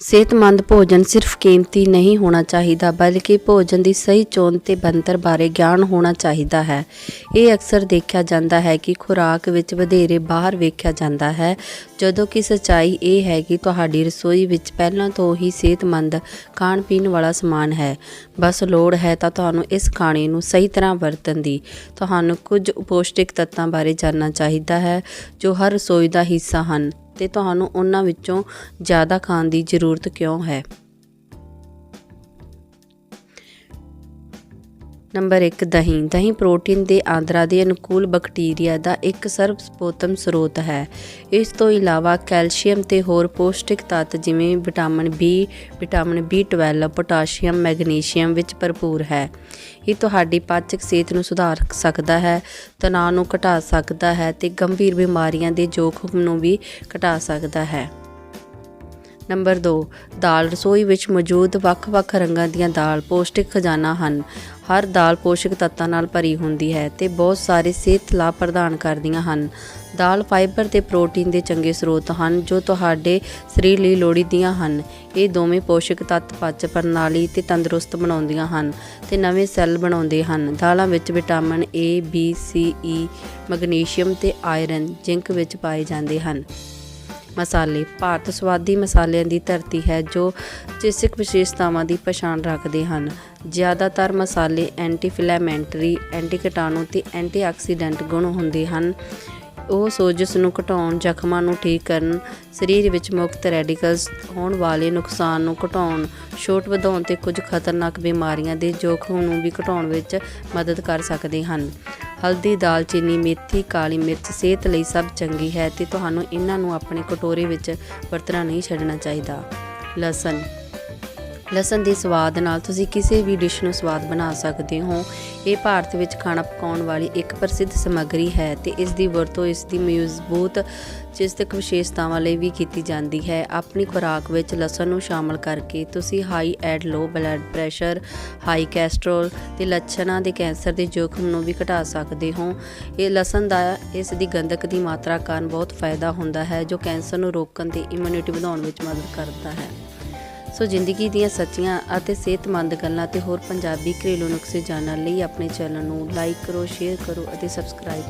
ਸਿਹਤਮੰਦ ਭੋਜਨ ਸਿਰਫ ਕੀਮਤੀ ਨਹੀਂ ਹੋਣਾ ਚਾਹੀਦਾ, ਬਲਕਿ ਭੋਜਨ ਦੀ ਸਹੀ ਚੋਣ ਤੇ ਬਣਤਰ ਬਾਰੇ ਗਿਆਨ ਹੋਣਾ ਚਾਹੀਦਾ ਹੈ। ਇਹ ਅਕਸਰ ਦੇਖਿਆ ਜਾਂਦਾ ਹੈ ਕਿ ਖੁਰਾਕ ਵਿੱਚ ਵਧੇਰੇ ਬਾਹਰ ਵੇਖਿਆ ਜਾਂਦਾ ਹੈ। ਜਦੋਂ ਕਿ ਸੱਚਾਈ ਇਹ ਹੈ ਕਿ ਤੁਹਾਡੀ ਰਸੋਈ ਵਿੱਚ ਪਹਿਲਾਂ ਤੋਂ ਹੀ ਸਿਹਤਮੰਦ ਖਾਣ ਪੀਣ ਵਾਲਾ ਸਮਾਨ ਹੈ। ਬਸ ਲੋੜ ਹੈ ਤਾਂ ਤੁਹਾਨੂੰ ਇਸ ਖਾਣੇ ਨੂੰ ਸਹੀ ਤਰ੍ਹਾਂ ਵਰਤਣ ਦੀ। ਤੁਹਾਨੂੰ ਕੁਝ ਪੌਸ਼ਟਿਕ ਤੱਤਾਂ ਬਾਰੇ ਜਾਣਨਾ ਚਾਹੀਦਾ ਹੈ ਜੋ ਹਰ ਰਸੋਈ ਦਾ ਹਿੱਸਾ ਹਨ। ਤੇ ਤੁਹਾਨੂੰ ਉਹਨਾਂ ਵਿੱਚੋਂ ਜ਼ਿਆਦਾ ਖਾਣ ਦੀ ਜ਼ਰੂਰਤ ਕਿਉਂ ਹੈ? ਨੰਬਰ 1 ਦਹੀਂ। ਦਹੀਂ ਪ੍ਰੋਟੀਨ ਦੇ ਆਂਦਰਾਂ ਦੇ ਅਨੁਕੂਲ ਬੈਕਟੀਰੀਆ ਦਾ ਇੱਕ ਸਰਬਸਪੋਤਮ ਸਰੋਤ ਹੈ। ਇਸ ਤੋਂ ਇਲਾਵਾ ਕੈਲਸ਼ੀਅਮ ਤੇ ਹੋਰ ਪੌਸ਼ਟਿਕ ਤੱਤ ਜਿਵੇਂ vitamin B, vitamin B12 potassium, magnesium ਵਿੱਚ ਭਰਪੂਰ ਹੈ। ਇਹ ਤੁਹਾਡੀ ਪਾਚਕ ਸਿਹਤ ਨੂੰ ਸੁਧਾਰ ਸਕਦਾ ਹੈ, ਤਣਾਅ ਨੂੰ ਘਟਾ ਸਕਦਾ ਹੈ ਤੇ ਗੰਭੀਰ ਬਿਮਾਰੀਆਂ ਦੇ ਜੋਖਮ ਨੂੰ ਵੀ ਘਟਾ ਸਕਦਾ ਹੈ। ਨੰਬਰ 2 ਦਾਲ ਰਸੋਈ ਵਿੱਚ ਮੌਜੂਦ ਵੱਖ-ਵੱਖ ਰੰਗਾਂ ਦੀਆਂ ਦਾਲ ਪੌਸ਼ਟਿਕ ਖਜ਼ਾਨਾ ਹਨ। ਹਰ ਦਾਲ ਪੋਸ਼ਕ ਤੱਤਾਂ ਨਾਲ ਭਰੀ ਹੁੰਦੀ ਹੈ ਤੇ ਬਹੁਤ ਸਾਰੇ ਸਿਹਤ ਲਾਭ ਪ੍ਰਦਾਨ ਕਰਦੀਆਂ ਹਨ। ਦਾਲ ਫਾਈਬਰ ਤੇ ਪ੍ਰੋਟੀਨ ਦੇ ਚੰਗੇ ਸਰੋਤ ਹਨ ਜੋ ਤੁਹਾਡੇ ਸਰੀਰ ਲਈ ਲੋੜੀਂਦੀਆਂ ਹਨ। ਇਹ ਦੋਵੇਂ ਪੋਸ਼ਕ ਤੱਤ ਪਚ ਪ੍ਰਣਾਲੀ ਤੇ ਤੰਦਰੁਸਤ ਬਣਾਉਂਦੀਆਂ ਹਨ ਤੇ ਨਵੇਂ ਸੈੱਲ ਬਣਾਉਂਦੇ ਹਨ। ਦਾਲਾਂ ਵਿੱਚ vitamin A, B, C E magnesium ਤੇ ਆਇਰਨ, ਜ਼ਿੰਕ ਵਿੱਚ ਪਾਏ ਜਾਂਦੇ ਹਨ। ਮਸਾਲੇ ਭਾਰਤ ਸਵਾਦੀ ਮਸਾਲਿਆਂ ਦੀ ਧਰਤੀ ਹੈ ਜੋ ਚਿਕਿਤਸਕ ਵਿਸ਼ੇਸ਼ਤਾਵਾਂ ਦੀ ਪਛਾਣ ਰੱਖਦੇ ਹਨ। ਜ਼ਿਆਦਾਤਰ ਮਸਾਲੇ ਐਂਟੀਫਲੈਮੈਂਟਰੀ ਐਂਟੀਕਟਾਣੂ ਤੇ ਐਂਟੀਆਕਸੀਡੈਂਟ ਗੁਣ ਹੁੰਦੇ ਹਨ। ਉਹ ਸੋਜਸ਼ ਨੂੰ ਘਟਾਉਣ, ਜ਼ਖਮਾਂ ਨੂੰ ਠੀਕ ਕਰਨ, ਸਰੀਰ ਵਿੱਚ ਮੁਕਤ ਰੈਡੀਕਲਸ ਹੋਣ ਵਾਲੇ ਨੁਕਸਾਨ ਨੂੰ ਘਟਾਉਣ, ਛੋਟ ਵਧਾਉਣ ਤੇ ਕੁਝ ਖਤਰਨਾਕ ਬਿਮਾਰੀਆਂ ਦੇ ਜੋਖਮ ਨੂੰ ਵੀ ਘਟਾਉਣ ਵਿੱਚ ਮਦਦ ਕਰ ਸਕਦੇ ਹਨ। ਹਲਦੀ ਦਾਲਚੀਨੀ ਮੇਥੀ, ਕਾਲੀ ਮਿਰਚ ਸਿਹਤ ਲਈ ਸਭ ਚੰਗੀ ਹੈ ਤੇ ਤੁਹਾਨੂੰ ਇਹਨਾਂ ਨੂੰ ਆਪਣੇ ਕਟੋਰੇ ਵਿੱਚ ਵਰਤਣਾ ਨਹੀਂ ਛੱਡਣਾ ਚਾਹੀਦਾ। ਲਸਣ ਲਸਣ ਦੇ ਸਵਾਦ ਨਾਲ ਤੁਸੀਂ ਕਿਸੇ ਵੀ ਡਿਸ਼ ਨੂੰ ਸਵਾਦ ਬਣਾ ਸਕਦੇ ਹੋ। ਇਹ ਭਾਰਤ ਵਿੱਚ ਖਾਣਾ ਪਕਾਉਣ ਵਾਲੀ ਇੱਕ ਪ੍ਰਸਿੱਧ ਸਮੱਗਰੀ ਹੈ ਤੇ ਇਸ ਦੀ ਵਰਤੋਂ ਇਸ ਦੀ ਮਜ਼ਬੂਤ ਚਿਕਿਤਸਕ ਵਿਸ਼ੇਸ਼ਤਾਵਾਂ ਲਈ ਵੀ ਕੀਤੀ ਜਾਂਦੀ ਹੈ। ਆਪਣੀ ਖੁਰਾਕ ਵਿੱਚ ਲਸਣ ਨੂੰ ਸ਼ਾਮਲ ਕਰਕੇ ਤੁਸੀਂ high and low blood pressure high cholesterol ਤੇ ਲੱਛਣਾਂ ਦੇ ਕੈਂਸਰ ਦੇ ਜੋਖਮ ਨੂੰ ਵੀ ਘਟਾ ਸਕਦੇ ਹੋ। ਇਹ ਲਸਣ ਦਾ ਇਸ ਦੀ ਗੰਧਕ ਦੀ ਮਾਤਰਾ ਕਾਰਨ ਬਹੁਤ ਫਾਇਦਾ ਹੁੰਦਾ ਹੈ, ਜੋ ਕੈਂਸਰ ਨੂੰ ਰੋਕਣ ਤੇ ਇਮਿਊਨਿਟੀ ਵਧਾਉਣ ਵਿੱਚ ਮਦਦ ਕਰਦਾ ਹੈ। ਸੋ ਜ਼ਿੰਦਗੀ ਦੀਆਂ ਸੱਚੀਆਂ ਅਤੇ ਸਿਹਤਮੰਦ ਗੱਲਾਂ ਤੇ ਹੋਰ ਪੰਜਾਬੀ ਘਰੇਲੂ ਨੁਸਖੇ ਜਾਣਨ ਲਈ ਆਪਣੇ ਚੈਨਲ ਨੂੰ ਲਾਈਕ ਕਰੋ ਸ਼ੇਅਰ ਕਰੋ ਅਤੇ ਸਬਸਕ੍ਰਾਈਬ